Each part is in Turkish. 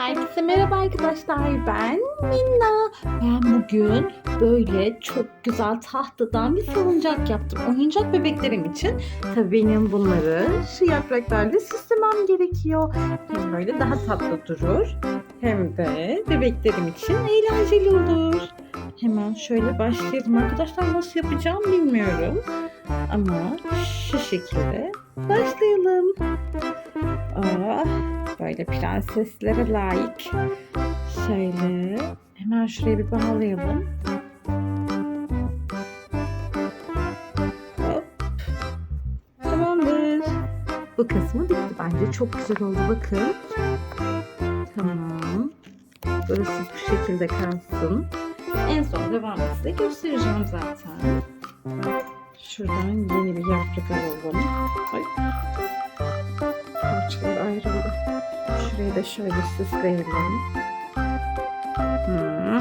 Herkese merhaba arkadaşlar. Ben Minna. Ben bugün böyle çok güzel tahtadan bir salıncak yaptım. Oyuncak bebeklerim için. Tabii benim bunları şu yapraklarla süslemem gerekiyor. Hem böyle daha tatlı durur. Hem de bebeklerim için eğlenceli olur. Hemen şöyle başlayalım arkadaşlar. Nasıl yapacağım bilmiyorum. Ama şu şekilde başlayalım. Ah, böyle prenseslere layık. Şöyle hemen şuraya bir bağlayalım. Hop. Tamamdır. Bu kısmı bitti bence. Çok güzel oldu bakın. Tamam. Burası bu şekilde kalsın. En son devamını size göstereceğim zaten. Şuradan yeni bir yaprak alalım. Ay. Şurayı da şöyle süsleyelim. Hmm.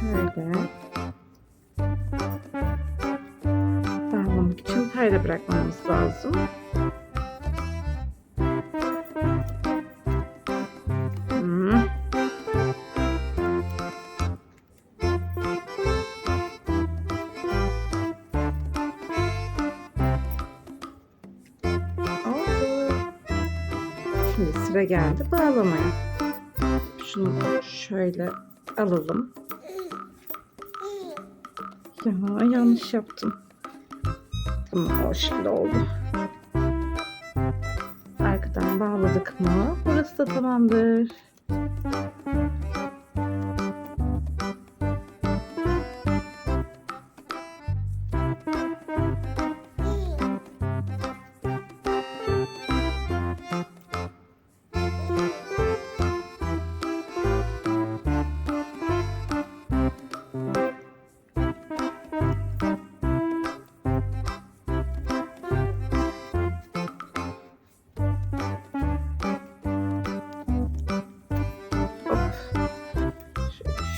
Şöyle. Bağlamak için payda bırakmamız lazım. Şimdi sıra geldi bağlamaya. Şunu şöyle alalım. Ya yanlış yaptım. Tamam o şimdi oldu. Arkadan bağladık mı? Burası da tamamdır.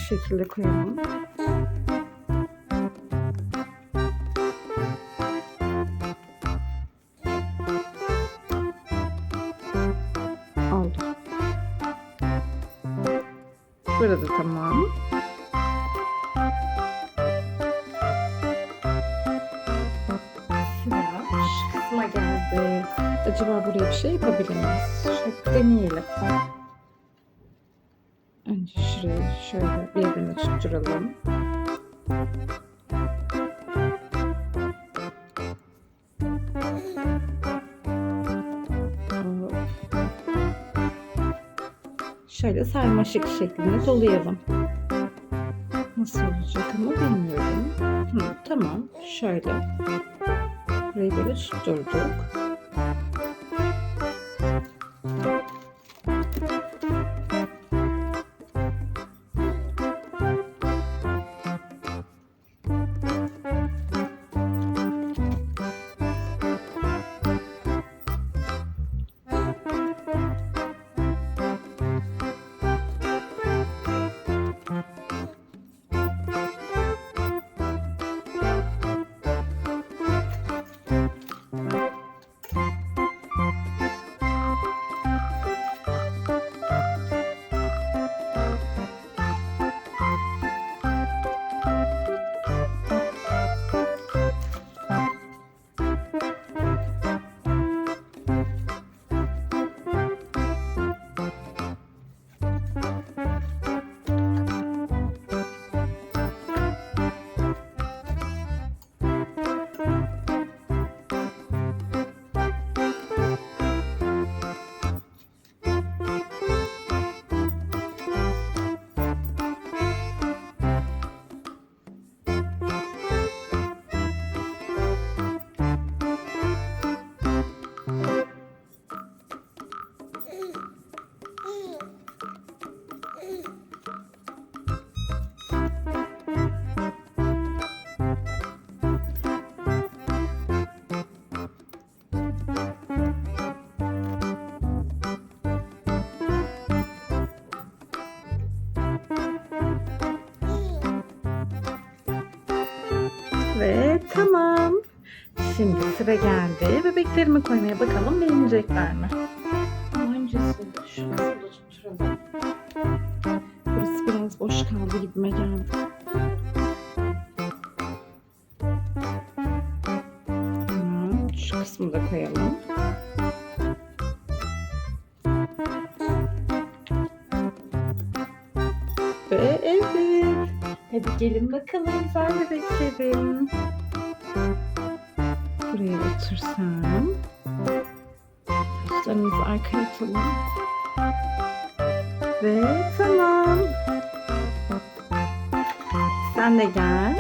Şekilde koyalım. Oldu. Burada tamam. Sıra şu geldi. Acaba buraya bir şey yapabilir miyiz? Şöyle deneyelim. Önce şurayı şöyle birbirine tutturalım. Şöyle sarmaşık şeklinde dolayalım. Nasıl olacak ama bilmiyorum. Hı, tamam. Şöyle. Burayı böyle tutturduk. Ve tamam. Şimdi sıra geldi. Bebeklerimi koymaya bakalım beğenecekler mi? Öncesinde şurasını da tutturalım. Burası biraz boş kaldı gibime geldi. Şu kısmı da koyalım. Hadi gelin bakalım güzel bebeklerim. Buraya otursam. Taşlarımızı arkaya atalım. Ve tamam. Sen de gel.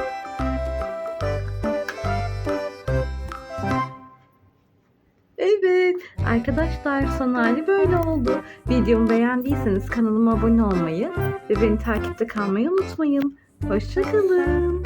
Evet arkadaşlar son hali böyle oldu. Videomu beğendiyseniz kanalıma abone olmayı ve beni takipte kalmayı unutmayın. Hoşçakalın.